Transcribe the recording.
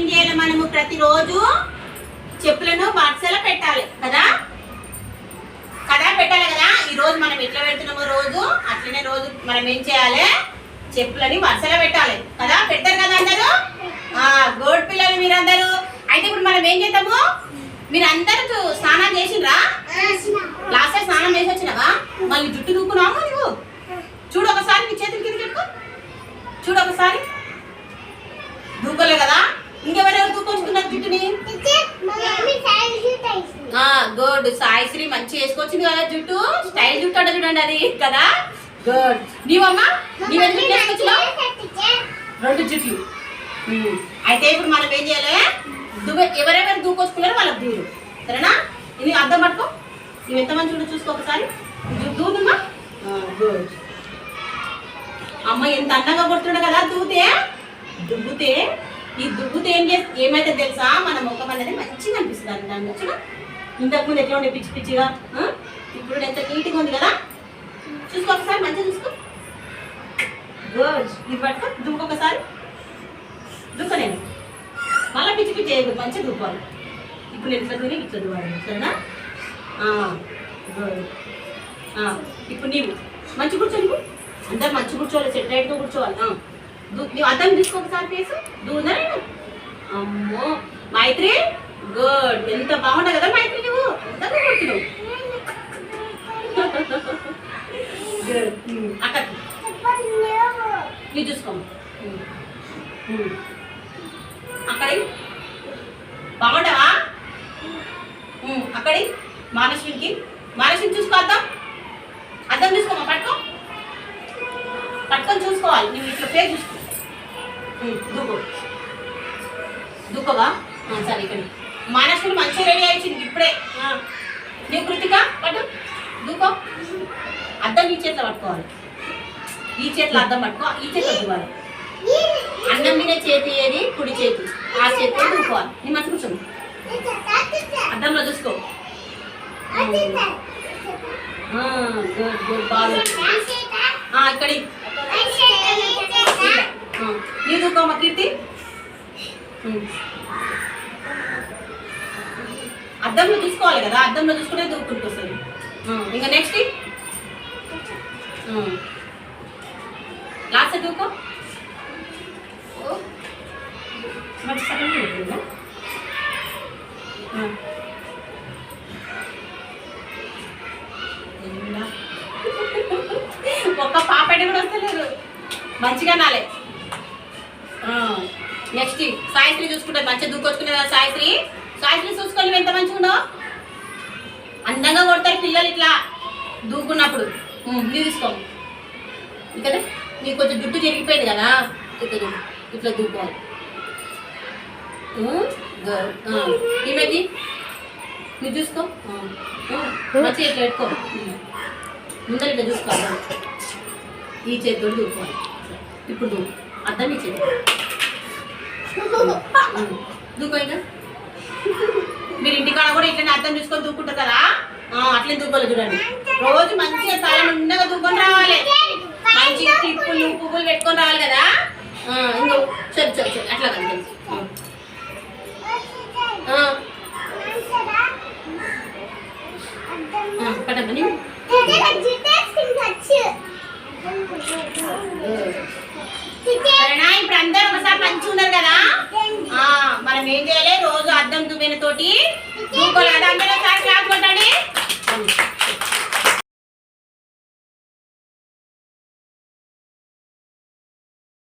మనము ప్రతిరోజు? చెప్పులను వరుసలో పెట్టాలి కదా? కదా పెట్టాలి కదా? ఈ రోజు మనం ఎట్లా పెడుతున్నామో రోజు? అట్లనే రోజు మనం ఏం చేయాలి? చెప్పులని వరుసలో పెట్టాలి కదా? పెట్టారు కదా అందరూ? గోడ్ పిల్లలు మీరందరూ. అయితే ఇప్పుడు మనం ఏం చేద్దాము? మీరందరూ చూ- స్నానం చేసిండ్రా? లాస్ట్ టైం స్నానం చేసి వచ్చినావా? మళ్ళీ జుట్టు దూకున్నావు నువ్వు? చూడు ఒకసారి నీ చేతులు కింద చూడు ఒకసారి దూకోలే కదా ఇంకెవరెవరు దూకొచ్చుకున్నారు జుట్టుని ఆ గుడ్ సాయిశ్రీ మంచి వేసుకొచ్చింది కదా జుట్టు. స్టైల్ జుట్టు అంటే చూడండి అది కదా. గుడ్ నీవమ్మా? వేసుకొచ్చినావు? రెండు జుట్లు. అయితే ఇప్పుడు మనం ఏం చేయాలి? దువ్వె ఎవరెవరు దూకొచ్చుకున్నారో వాళ్ళకి దూరు సరేనా? ఇది అర్థం పట్టుకో. నువ్వు ఎంత మంచి చూడు చూసుకో ఒకసారి. దూదుమా గుడ్ అమ్మ ఎంత అందంగా కొడుతుండే కదా దూతే దుబ్బుతే ఈ దుబ్బుతే ఏం చేస్తే ఏమైతే తెలుసా? మన ముఖం అనేది మంచిగా అనిపిస్తుంది. అండి దాని మంచిగా ఇంతకుముందు ఎట్లా ఉండే పిచ్చి పిచ్చిగా ఇప్పుడు ఎంత నీట్గా ఉంది కదా? చూసుకో ఒకసారి మంచిగా చూసుకో. గుడ్ ఇది పట్టుకో దువ్వు ఒకసారి. నేను మళ్ళీ పిచ్చి పిచ్చి చేయకూడదు మంచిగా దుంపాలి. ఇప్పుడు నేను ఇట్లా తిని ఇట్లా దువ్వాలి సరేనా? గుడ్ ఇప్పుడు నీవు. మంచి కూర్చో నువ్వు అందరు మంచి కూర్చోవాలి సెట్ రైట్గా కూర్చోవాలి నువ్వు అర్థం తీసుకో ఒకసారి ఫేస్. దూనా అమ్మో మైత్రి గుడ్ ఎంత బాగుంటుంది కదా అక్కడ ఇది బాగుంటావా అక్కడి మానసునికి మానసుని చూసుకో అద్దం అద్దం చూసుకోమా పట్టుకో. పట్టుకొని చూసుకోవాలి. నువ్వు ఇట్లా ఫేస్ చూసుకో. ఉమ్, దూకు. దూకోవా? సరే ఇక్కడ. మానసుని మంచిగా రెడీ అయింది ఇప్పుడే. నీవు కృతిక పట్టు. దూకో. అద్దం ఈ చేతిలో పట్టుకోవాలి. ఈ చేతిలో అద్దం పట్టుకో ఈ చేతిలో దువ్వాలి. అన్నం మీద చేతి ఏది? కుడి చేతి. ఆ చేతిలో దువ్వాలి. నీ మంచి కూర్చోండి అద్దంలో చూసుకో. గుడ్ గుడ్ బాగా ఇక్కడి. కీర్తి. అద్దంలో చూసుకోవాలి కదా అద్దంలో చూసుకుంటే దూకుంటుంది ఇంకా నెక్స్ట్ ఒక్క పాపడి కూడా వస్తలేరు మంచిగా నాలే. నెక్స్ట్ సాయిశ్రీ చూసుకుంటే మంచిగా దూకొచ్చుకునే కదా సాయిశ్రీ. సాయిశ్రీ చూసుకొని ఎంత మంచిగా ఉండవు అందంగా కొడతారు పిల్లలు ఇట్లా దూకున్నప్పుడు. ఉమ్, నీ తీసుకో. ఇక్కడ నీకు కొంచెం జుట్టు జరిగిపోయింది కదా. ఇట్లా ఇట్లా దూకోవాలి. ఈమెది నువ్వు చూసుకో. మంచిగా ఇట్లా పెట్టుకో. ముందర ఇట్లా చూసుకోవాలి ఈ చేతితో దూకోవాలి ఇప్పుడు దూకు అర్థం ఈ చేతి దూకోయినా మీరు ఇంటికాడ కూడా ఇట్లనే అర్థం చూసుకొని దూకుంటారు? కదా ఆ, అట్లనే దూకోవాలి చూడండి. రోజు మంచిగా చాలా నిండగా దూకొని రావాలి. మంచిగా క్లిప్పులు పువ్వులు పెట్టుకొని రావాలి కదా. ఇంకో సరే సరే అట్లా కదా సరేనా ఇప్పుడు అందరూ ఒకసారి ఉన్నారు కదా? మనం ఏం చేయాలి? రోజు అద్దం దువ్వెన తోటి అందరూ ఒకసారి